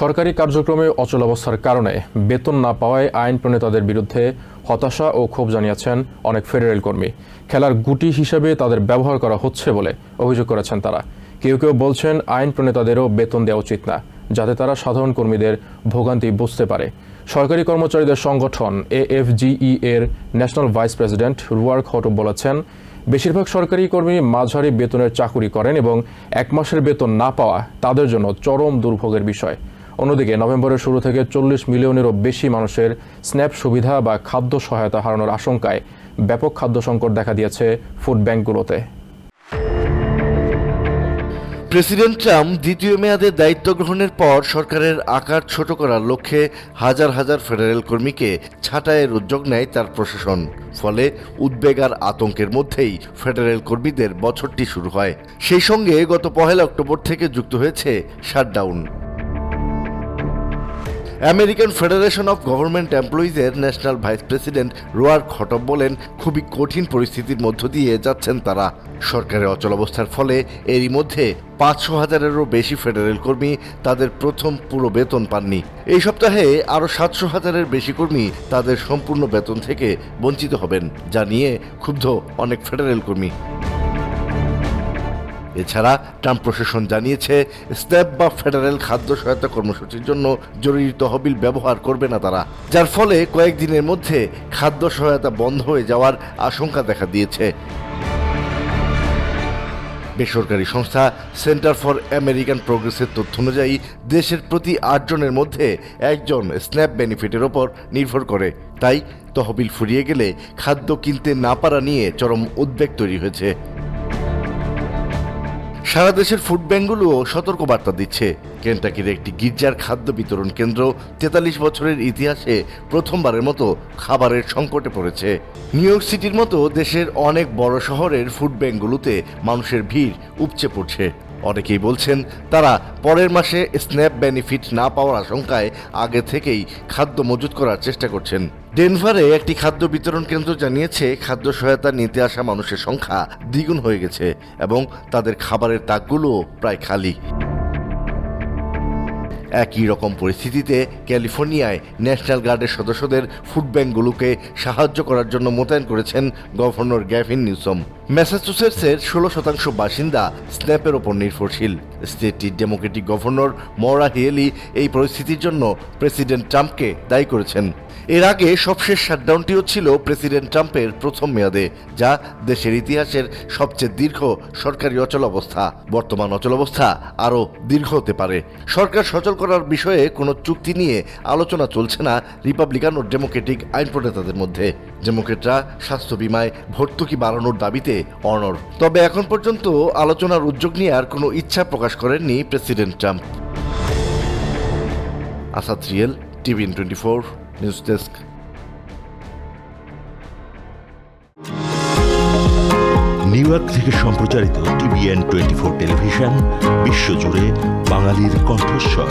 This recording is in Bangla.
সরকারি কার্যক্রমে অচলাবস্থার কারণে বেতন না পাওয়ায় আইন প্রণেতাদের বিরুদ্ধে হতাশা ও ক্ষোভ জানিয়েছেন অনেক ফেডারেল কর্মী। খেলার গুটি হিসেবে তাদের ব্যবহার করা হচ্ছে বলে অভিযোগ করেছেন তারা। কেউ কেউ বলছেন আইন প্রণেতাদেরও বেতন দেওয়া উচিত না, যাতে তারা সাধারণ কর্মীদের ভোগান্তি বুঝতে পারে। সরকারি কর্মচারীদের সংগঠন এএফজিই এর ন্যাশনাল ভাইস প্রেসিডেন্ট রুয়ার্ক হটব বলেছেন, বেশিরভাগ সরকারি কর্মী মাঝারি বেতনের চাকুরি করেন এবং এক মাসের বেতন না পাওয়া তাদের জন্য চরম দুর্ভোগের বিষয়। অন্যদিকে নভেম্বরের শুরু থেকে চল্লিশ মিলিয়নেরও বেশি মানুষের স্ন্যাপ সুবিধা বা খাদ্য সহায়তা হারানোর আশঙ্কায় ব্যাপক খাদ্য সংকট দেখা দিয়েছে ফুড ব্যাংকগুলোতে। প্রেসিডেন্ট ট্রাম্প দ্বিতীয় মেয়াদে দায়িত্ব গ্রহণের পর সরকারের আকার ছোট করার লক্ষ্যে হাজার হাজার ফেডারেল কর্মীকে ছাঁটাইয়ের উদ্যোগ নেয় তার প্রশাসন। ফলে উদ্বেগ আর আতঙ্কের মধ্যেই ফেডারেল কর্মীদের বছরটি শুরু হয়। সেই সঙ্গে গত পহেলা অক্টোবর থেকে যুক্ত হয়েছে shutdown. American Federation of Government এমপ্লয়িজের national vice president রোয়ার খটব বলেন, খুবই কঠিন পরিস্থিতির মধ্য দিয়ে যাচ্ছেন তারা। সরকারের অচলাবস্থার ফলে এরই মধ্যে পাঁচশো হাজারেরও বেশি ফেডারেল কর্মী তাদের প্রথম পুরো বেতন পাননি। এই সপ্তাহে আরও সাতশো হাজারের বেশি কর্মী তাদের সম্পূর্ণ বেতন থেকে বঞ্চিত হবেন, যা নিয়ে ক্ষুব্ধ অনেক ফেডারেল কর্মী। এছাড়া ট্রাম্প প্রশাসন জানিয়েছে স্ন্যাপ বা ফেডারেল খাদ্য সহায়তা কর্মসূচির জন্য জরুরি তহবিল ব্যবহার করবে না তারা, যার ফলে কয়েকদিনের মধ্যে খাদ্য সহায়তা বন্ধ হয়ে যাওয়ার আশঙ্কা দেখা দিয়েছে। বেসরকারি সংস্থা সেন্টার ফর আমেরিকান প্রোগ্রেসের তথ্য অনুযায়ী, দেশের প্রতি আটজনের মধ্যে একজন স্ন্যাপ বেনিফিটের ওপর নির্ভর করে। তাই তহবিল ফুরিয়ে গেলে খাদ্য কিনতে না পারা নিয়ে চরম উদ্বেগ তৈরি হয়েছে। সারা দেশের ফুড ব্যাঙ্কগুলোও সতর্কবার্তা দিচ্ছে। কেন্টাকির একটি গির্জার খাদ্য বিতরণ কেন্দ্র তেতাল্লিশ বছরের ইতিহাসে প্রথমবারের মতো খাবারের সংকটে পড়েছে। নিউ ইয়র্ক সিটির মতো দেশের অনেক বড় শহরের ফুড ব্যাঙ্কগুলোতে মানুষের ভিড় উপচে পড়ছে। অনেকেই বলছেন তারা পরের মাসে স্ন্যাপ বেনিফিট না পাওয়ার আশঙ্কায় আগে থেকেই খাদ্য মজুত করার চেষ্টা করছেন। ডেনভারে একটি খাদ্য বিতরণ কেন্দ্র জানিয়েছে, খাদ্য সহায়তা নিতে আসা মানুষের সংখ্যা দ্বিগুণ হয়ে গেছে এবং তাদের খাবারের তাকগুলোও প্রায় খালি। একই রকম পরিস্থিতিতে ক্যালিফোর্নিয়ায় ন্যাশনাল গার্ডের সদস্যদের ফুড ব্যাঙ্কগুলোকে সাহায্য করার জন্য মোতায়েন করেছেন গভর্নর গ্যাভিন নিউসম। ম্যাসাচুসেটসের ষোলো শতাংশ বাসিন্দা স্ন্যাপের ওপর নির্ভরশীল। স্টেটটির ডেমোক্রেটিক গভর্নর মরা হিয়েলি এই পরিস্থিতির জন্য প্রেসিডেন্ট ট্রাম্পকে দায়ী করেছেন। এর আগে সবশেষ শাটডাউনটিও ছিল প্রেসিডেন্ট ট্রাম্পের প্রথম মেয়াদে, যা দেশের ইতিহাসের সবচেয়ে দীর্ঘ সরকারি অচল অবস্থা। বর্তমান অচল অবস্থা আরও দীর্ঘ হতে পারে। সরকার সচল করার বিষয়ে কোনো চুক্তি নিয়ে আলোচনা চলছে না রিপাবলিকান ও ডেমোক্রেটিক আইন প্রণেতাদের মধ্যে। ডেমোক্রেটরা স্বাস্থ্য বিমায় ভর্তুকি বাড়ানোর দাবিতে অনর। তবে এখন পর্যন্ত আলোচনার উদ্যোগ নিয়ে আর কোনো ইচ্ছা প্রকাশ করেননি president Trump. Asad Real TVN twenty four, news desk. New York থেকে সম্প্রচারিত টিভিএন টোয়েন্টি ফোর টেলিভিশন, বিশ্বজুড়ে বাঙালির কণ্ঠস্বর।